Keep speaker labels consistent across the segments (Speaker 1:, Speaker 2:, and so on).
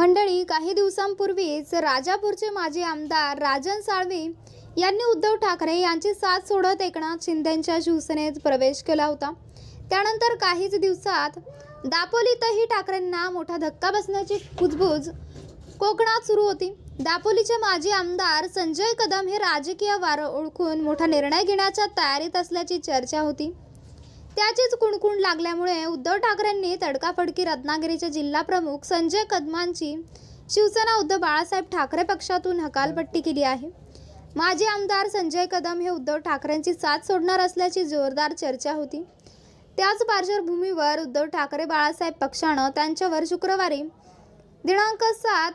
Speaker 1: मंडळी काही दिवसांपूर्वीच राजापूरचे माजी आमदार राजन साळवी यांनी उद्धव ठाकरे यांची साथ सोडत एकनाथ शिंदेच्या शिवसेनेत प्रवेश केला होता. त्यानंतर काहीच दिवसात दापोलीतही ठाकरेंना मोठा धक्का बसण्याची कुजबूज कोकणात सुरू होती. दापोलीचे माजी आमदार संजय कदम हे राजकीय वारं ओळखून मोठा निर्णय घेण्याच्या तयारीत असल्याची चर्चा होती. त्याचीच कुणकुण लागल्यामुळे उद्धव ठाकरेंनी तडकाफडकी रत्नागिरीचे जिल्हाप्रमुख संजय कदमांची शिवसेना उद्धव बाळासाहेब ठाकरे पक्षातून हकालपट्टी केली आहे. माजी आमदार संजय कदम हे उद्धव ठाकरेंची साथ सोडणार असल्याची जोरदार चर्चा होती. त्याच पार्श्वभूमीवर उद्धव ठाकरे बाळासाहेब पक्षानं त्यांच्यावर शुक्रवारी दिनांक सात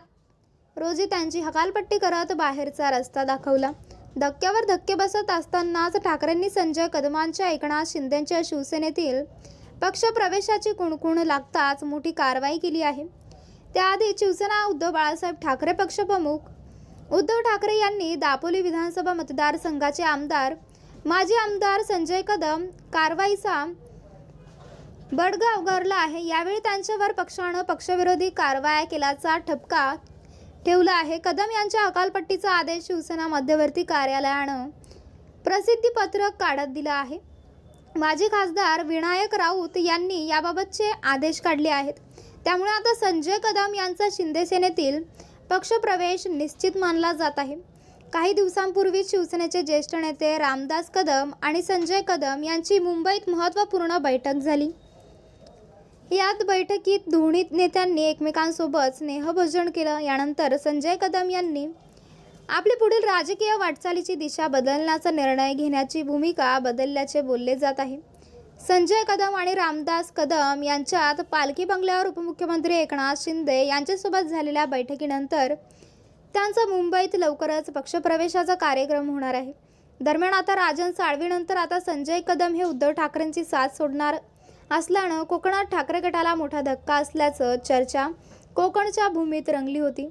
Speaker 1: रोजी त्यांची हकालपट्टी करत बाहेरचा रस्ता दाखवला. धक्क्यावर धक्के बसत असतानाच ठाकरेंनी संजय कदमांच्या एकनाथ शिंदेच्या शिवसेनेतील पक्षप्रवेशाची कुणकुण लागताच मोठी कारवाई केली आहे. त्याआधी शिवसेना उद्धव बाळासाहेब ठाकरे पक्षप्रमुख उद्धव ठाकरे यांनी दापोली विधानसभा मतदारसंघाचे आमदार माजी आमदार संजय कदम कारवाईचा बडगा उगारला आहे. यावेळी त्यांच्यावर पक्षानं पक्षविरोधी कारवाया केल्याचा ठपका ठेवलं आहे. कदम यांच्या अकालपट्टीचा आदेश शिवसेना मध्यवर्ती कार्यालयानं प्रसिद्धीपत्रक काढत दिलं आहे. माजी खासदार विनायक राऊत यांनी याबाबतचे आदेश काढले आहेत. त्यामुळे आता संजय कदम यांचा शिंदेसेनेतील पक्षप्रवेश निश्चित मानला जात आहे. काही दिवसांपूर्वी शिवसेनेचे ज्येष्ठ नेते रामदास कदम आणि संजय कदम यांची मुंबईत महत्त्वपूर्ण बैठक झाली. यात बैठकीत दोन्ही नेत्यांनी एकमेकांसोबत स्नेहभोजन केलं. यानंतर संजय कदम यांनी आपली पुढील राजकीय वाटचालीची दिशा बदलण्याचा निर्णय घेण्याची भूमिका बदलल्याचे बोलले जात आहे. संजय कदम आणि रामदास कदम यांच्यात पालखी बंगल्यावर उपमुख्यमंत्री एकनाथ शिंदे यांच्यासोबत झालेल्या बैठकीनंतर त्यांचा मुंबईत लवकरच पक्षप्रवेशाचा कार्यक्रम होणार आहे. दरम्यान आता राजन साळवीनंतर आता संजय कदम हे उद्धव ठाकरेंची साथ सोडणार असल्यानं कोकणात ठाकरे गटाला मोठा धक्का असल्याचं चर्चा कोकणच्या भूमीत रंगली होती.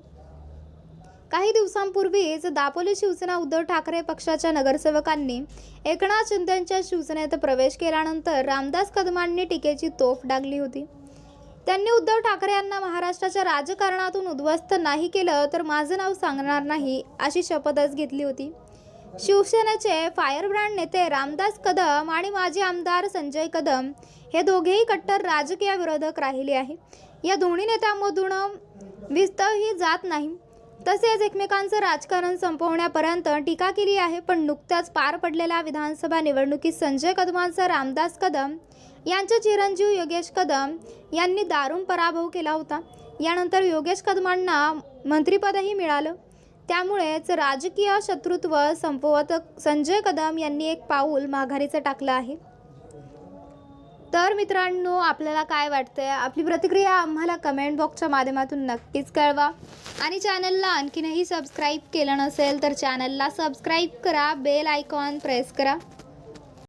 Speaker 1: काही दिवसांपूर्वीच दापोली शिवसेना उद्धव ठाकरे पक्षाच्या नगरसेवकांनी एकनाथ शिंदेच्या शिवसेनेत प्रवेश केल्यानंतर रामदास कदमांनी टीकेची तोफ डागली होती. त्यांनी उद्धव ठाकरे यांना महाराष्ट्राच्या राजकारणातून उद्ध्वस्त नाही केलं तर माझं नाव सांगणार नाही अशी शपथच घेतली होती. शिवसेनेचे फायरब्रँड नेते रामदास कदम आणि माजी आमदार संजय कदम हे दोघेही कट्टर राजकीय विरोधक राहिले आहे. या दोन्ही नेत्यांमधून विस्तवही जात नाही. तसेच एकमेकांचं राजकारण संपवण्यापर्यंत टीका केली आहे पण नुकत्याच पार पडलेल्या विधानसभा निवडणुकीत संजय कदमांचा रामदास कदम यांचे चिरंजीव योगेश कदम यांनी दारुण पराभव केला होता. यानंतर योगेश कदमांना मंत्रिपदही मिळालं. त्यामुळेच राजकीय शत्रुत्व संपवत संजय कदम यांनी एक पाऊल माघारीचं टाकलं आहे. तर मित्रांनो आपल्याला काय वाटतंय? आपली प्रतिक्रिया आम्हाला कमेंट बॉक्सच्या माध्यमातून नक्कीच कळवा. आणि चॅनलला आणखीनही सबस्क्राईब केलं नसेल तर चॅनलला सबस्क्राईब करा बेल आयकॉन प्रेस करा.